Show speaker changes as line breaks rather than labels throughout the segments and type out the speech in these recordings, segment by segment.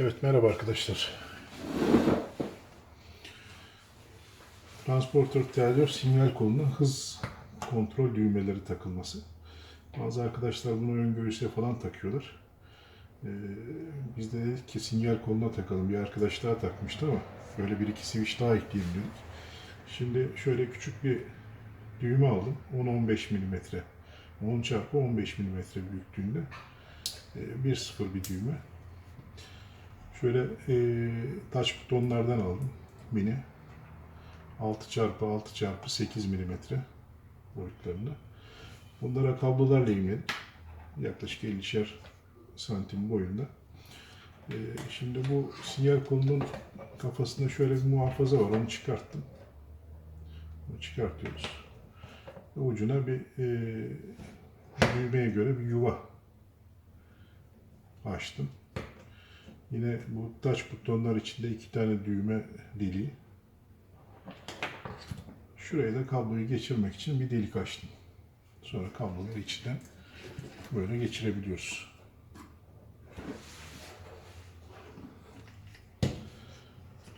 Evet merhaba arkadaşlar. Transporter telyor sinyal koluna hız kontrol düğmeleri takılması. Bazı arkadaşlar bunu ön göğüse falan takıyorlar. Ee, biz de dedik ki sinyal koluna takalım. Bir arkadaş daha takmıştı ama böyle bir iki switch daha ekleyelim dedik. Şimdi şöyle küçük bir düğme aldım. 10-15 milimetre. 10 çarpı 15 milimetre büyüklüğünde. Ee, 1-0 bir düğme. Şöyle e, taş butonlardan aldım mini. 6 çarpı 6 çarpı 8 milimetre boyutlarında. Bunlara kablolarla ilgili yaklaşık 50'şer santim boyunda. E, şimdi bu sinyal kolunun kafasında şöyle bir muhafaza var. Onu çıkarttım. Bunu çıkartıyoruz. Ve ucuna bir e, düğmeye göre bir yuva açtım. Yine bu taç butonlar içinde iki tane düğme deliği. Şuraya da kabloyu geçirmek için bir delik açtım. Sonra kabloları içinden böyle geçirebiliyoruz.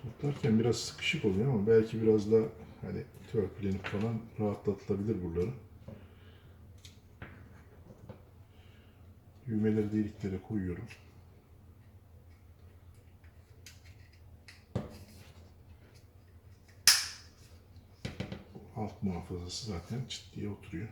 Toplarken biraz sıkışık oluyor ama belki biraz da hani törpülenip falan rahatlatılabilir buraları. Düğmeleri deliklere koyuyorum. Alt muhafazası zaten çıt diye oturuyor.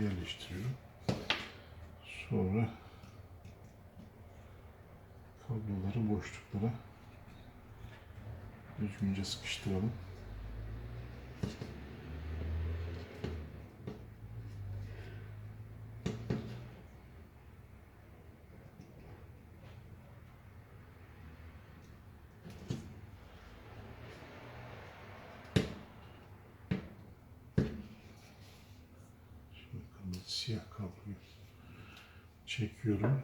Yerleştiriyorum. Sonra kabloları boşluklara düzgünce sıkıştıralım. Şimdi kablo, siyah kabloyu çekiyorum.